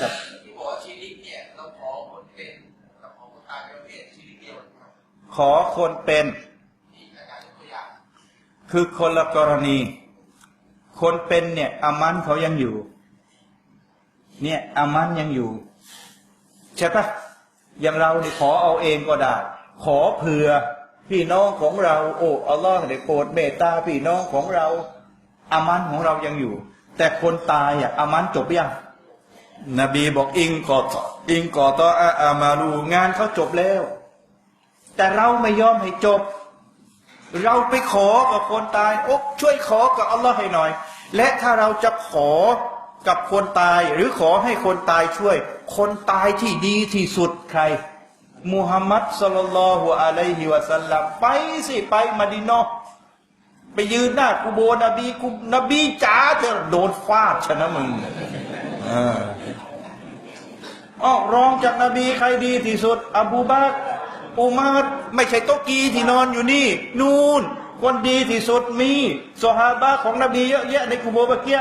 ครับที่บอกว่าชีริกเนี่ยเราขอคนเป็นกับขอคนตายเราเพียบชีริกเดียวครับขอคนเป็นที่อาจารย์ยกตัวอย่างคือคนละกรณี คนเป็นเนี่ยอามันเขายังอยู่ เนี่ยอามันยังอยู่ ใช่ปะอย่างเราเนี่ขอเอาเองก็ได้ ขอเผื่อพี่น้องของเรา โอ้อัลลอฮ์ได้โปรดเมตตาพี่น้องของเราอามันของเรายังอยู่ แต่คนตายอะอามันจบยัง นบีบอกอิงกอตออิงกอตออามาลูงานเขาจบแล้ว แต่เราไม่ยอมให้จบ เราไปขอกับคนตายอ๊ช่วยขอกับอัลลอฮ์ให้หน่อย และถ้าเราจะขอกับคนตายหรือขอให้คนตายช่วย คนตายที่ดีที่สุดใครมุฮัมมัดสุลลัลลอฮุอะลัยฮิวะสัลลัมไปสิไปมาดินอไปยืนหน้ากูโบนบีกูนบีจ๋าจะโดนฟาดชนะมึง อออ้อรองจากนบีใครดีที่สุด อบูบักอุมัรไม่ใช่โตกีที่นอนอยู่นี่ นูนคนดีที่สุดมีสหาบะของนบีเยอะแยะในกูโบเมื่อกี้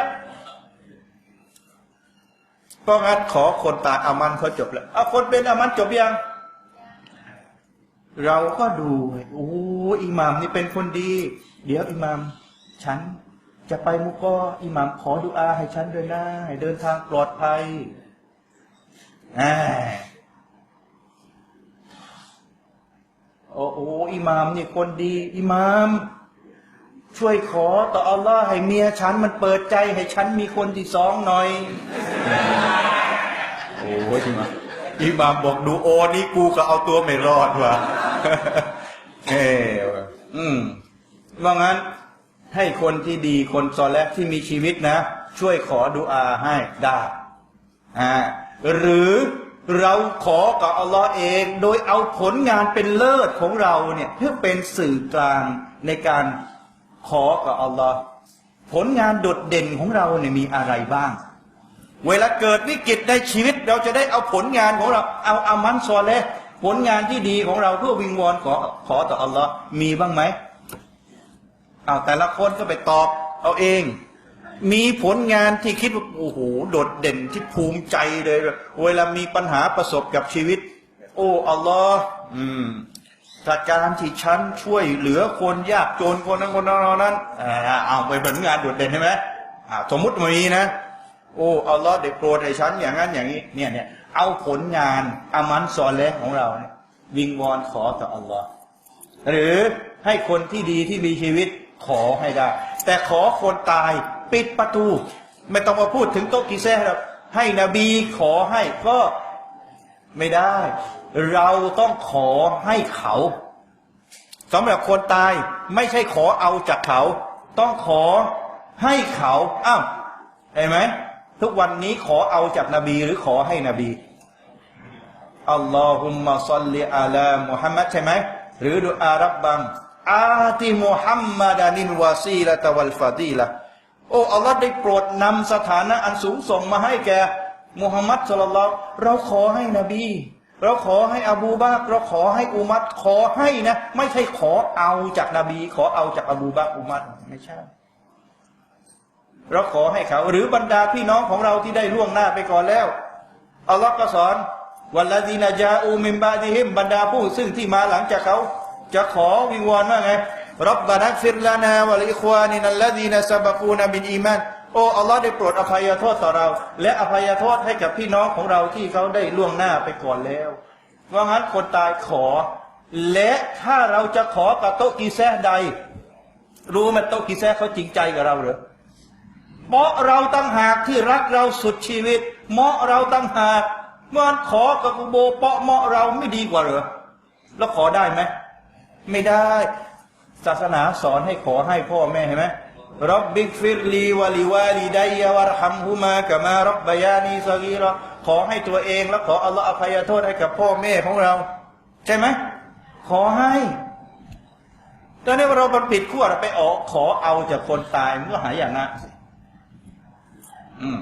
ก็งั้นขอคนตายอามันเขาจบแล้วเอาคนเป็นอามันจบยัง เราก็ดูโอ้อิหมามนี่เป็นคนดี เดี๋ยวอิหมาม ฉันจะไปมุกก็อิหมามขอดุอาให้ฉันด้วยนะให้เดินทางปลอดภัย โอ้โอ้อิหมามนี่คนดี อิหมาม ช่วยขอต่ออัลลอฮ์ให้เมียฉันมันเปิดใจ ให้ฉันมีคนที่สองหน่อย โอ้ยจริงอะอิหมามบอกดูโอนี่กูก็เอาตัวไม่รอดว่ะเอออืมว่างั้นให้คนที่ดีคนซอและที่มีชีวิตนะ ช่วยขอดุอาให้ได้อ่า หรือเราขอกับอัลลอฮ์เอง โดยเอาผลงานเป็นเลิศของเราเนี่ยเพื่อเป็นสื่อกลางในการขอกับอัลลอฮ์ผลงานโดดเด่นของเราเนี่ยมีอะไรบ้าง เวลาเกิดวิกฤตในชีวิตเราจะได้เอาผลงานของเรา เอาอามันซอเลผลงานที่ดีของเราเพื่อวิงวอนขอขอต่ออัลลอฮ์มีบ้างไหมเอาแต่ละคนก็ไปตอบเอาเอง มีผลงานที่คิดว่าโอ้โหโดดเด่นที่ภูมิใจเลย เวลามีปัญหาประสบกับชีวิต โอ้อัลลอฮ์อืมจากการที่ฉันช่วยเหลือคนยากจนคนนั้นคนนั้นนั้นอ่าเอาไปผลงานโดดเด่นใช่ไหมอ่าสมมุติมีนะ โอ้อัลลอฮ์ได้โปรดให้ฉันอย่างนั้นอย่างนี้เนี่ยเนี่ยเอาผลงานอามันซอเลของเราเนี่ยวิงวอนขอต่ออัลลอฮ์หรือให้คนที่ดีที่มีชีวิตขอให้ได้ แต่ขอคนตาย ปิดประตู ไม่ต้องมาพูดถึงโต๊ะกีแซ่หรอกให้นบีขอให้ก็ไม่ได้ เราต้องขอให้เขาสำหรับคนตายไม่ใช่ขอเอาจากเขา ต้องขอให้เขาอ้าวเห็นไหมทุกวันนี้ขอเอาจากนบีหรือขอให้นบีอัลลอฮุมมะซัลลิอาลามุฮัมมัดใช่ไหมหรือดูอารับบังอาติมุฮัมมัดานินวาซีละตะวัลฟาดีละ โอ้อัลลอฮ์ได้โปรดนำสถานะอันสูงส่งมาให้แก่มุฮัมมัดสุลลัลเราขอให้นบี เราขอให้อบูบากเราขอให้อุมัดขอให้นะ ไม่ใช่ขอเอาจากนบี ขอเอาจากอบูบากอุมัดไม่ใช่ เราขอให้เขา หรือบรรดาพี่น้องของเราที่ได้ล่วงหน้าไปก่อนแล้วอัลลอฮ์ก็สอนวันละดีนาจาอูมิมบาดิฮิมบรรดาผู้ซึ่งที่มาหลังจากเขา จะขอวิงวอนว่าไง รับบานักฟิรลานาวะลิควานินัลลดีนซาบะกูนบินอีมานโอ้อัลลอฮ์ได้โปรดอภัยโทษต่อเรา และอภัยโทษให้กับพี่น้องของเราที่เขาได้ล่วงหน้าไปก่อนแล้วว่างั้นคนตายขอ และถ้าเราจะขอกับโต๊ะกีแซะใด รู้ไหมโต๊ะกีแซะเขาจริงใจกับเราหรือเพราะเราตั้งหากที่รักเราสุดชีวิตเหมาะเราตั้งหากเมื่อขอกับกุโบเปาะเหมาะเราไม่ดีกว่าเหรอแล้วขอได้ไหมไม่ได้ ศาสนาสอนให้ขอให้พ่อแม่เห็นไหมรับบิกฟิรลีวะลิวาลีไดยาวะรฮัมฮุมากะมารับบยานีซากีรอขอให้ตัวเองแล้วขออัลลอฮ์อภัยโทษให้กับพ่อแม่ของเรา ใช่ไหมขอให้ตอนนี้เราไปปิดขั้วเราไปออกขอเอาจากคนตายมันก็หายอย่างนั้นอืม